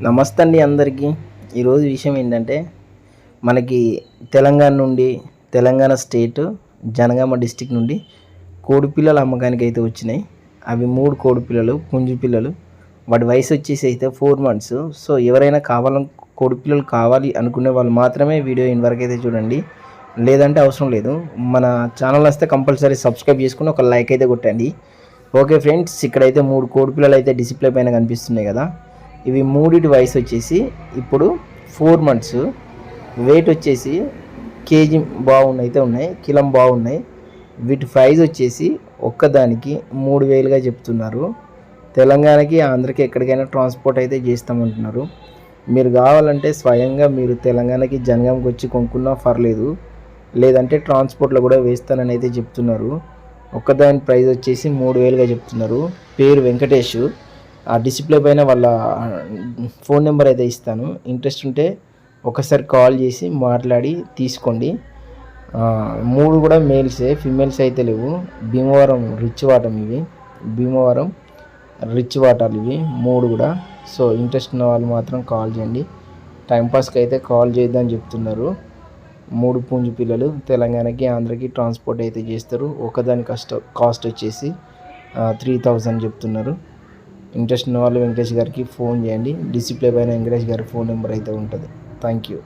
నమస్తే అండి అందరికీ. ఈరోజు విషయం ఏంటంటే మనకి తెలంగాణ నుండి తెలంగాణ స్టేట్ జనగామ డిస్టిక్ నుండి కోడి పిల్లల అమ్మకానికి అయితే వచ్చినాయి. అవి మూడు కోడి పిల్లలు పుంజు పిల్లలు. వాటి వయసు వచ్చేసి అయితే ఫోర్ మంత్స్. సో ఎవరైనా కావాలని కోడి పిల్లలు కావాలి అనుకునే వాళ్ళు మాత్రమే వీడియో ఇన్ వరకు అయితే చూడండి. లేదంటే అవసరం లేదు. మన ఛానల్ వస్తే కంపల్సరీ సబ్స్క్రైబ్ చేసుకుని ఒక లైక్ అయితే కొట్టండి. ఓకే ఫ్రెండ్స్ ఇక్కడైతే మూడు కోడి పిల్లలు అయితే డిస్ప్లే పైన కనిపిస్తున్నాయి కదా. ఇవి మూడిటి వయసు వచ్చేసి ఇప్పుడు ఫోర్ మంత్స్. వెయిట్ వచ్చేసి కేజీ బాగున్నాయి అయితే ఉన్నాయి కిలం బాగున్నాయి. వీటి ప్రైజ్ వచ్చేసి ఒక్కదానికి మూడు వేలుగా చెప్తున్నారు. తెలంగాణకి ఆంధ్రకి ఎక్కడికైనా ట్రాన్స్పోర్ట్ అయితే చేస్తామంటున్నారు. మీరు కావాలంటే స్వయంగా మీరు తెలంగాణకి జనగాంకి వచ్చి కొనుక్కున్నా పర్లేదు. లేదంటే ట్రాన్స్పోర్ట్లో కూడా వేస్తానని అయితే చెప్తున్నారు. ఒక్కదాని ప్రైస్ వచ్చేసి మూడు వేలుగా చెప్తున్నారు. పేరు వెంకటేష్. ఆ డిస్ప్లే పైన వాళ్ళ ఫోన్ నెంబర్ అయితే ఇస్తాను. ఇంట్రెస్ట్ ఉంటే ఒకసారి కాల్ చేసి మాట్లాడి తీసుకోండి. మూడు కూడా మేల్సే ఫిమేల్స్ అయితే లేవు. భీమవరం రిచ్ వాటర్ ఇవి. భీమవరం రిచ్ వాటర్ ఇవి. మూడు కూడా. సో ఇంట్రెస్ట్ ఉన్న వాళ్ళు మాత్రం కాల్ చేయండి. టైంపాస్కి అయితే కాల్ చేద్దామని చెప్తున్నారు. మూడు పుంజు పిల్లలు తెలంగాణకి ఆంధ్రకి ట్రాన్స్పోర్ట్ అయితే చేస్తారు. ఒకదాని కష్ట కాస్ట్ వచ్చేసి త్రీ థౌజండ్ చెప్తున్నారు. ఇంట్రెస్ట్ ఉన్న వాళ్ళు వెంకటేష్ గారికి ఫోన్ చేయండి. డిసిప్లే పైన వెంకటేష్ గారి ఫోన్ నెంబర్ అయితే ఉంటుంది. Thank you.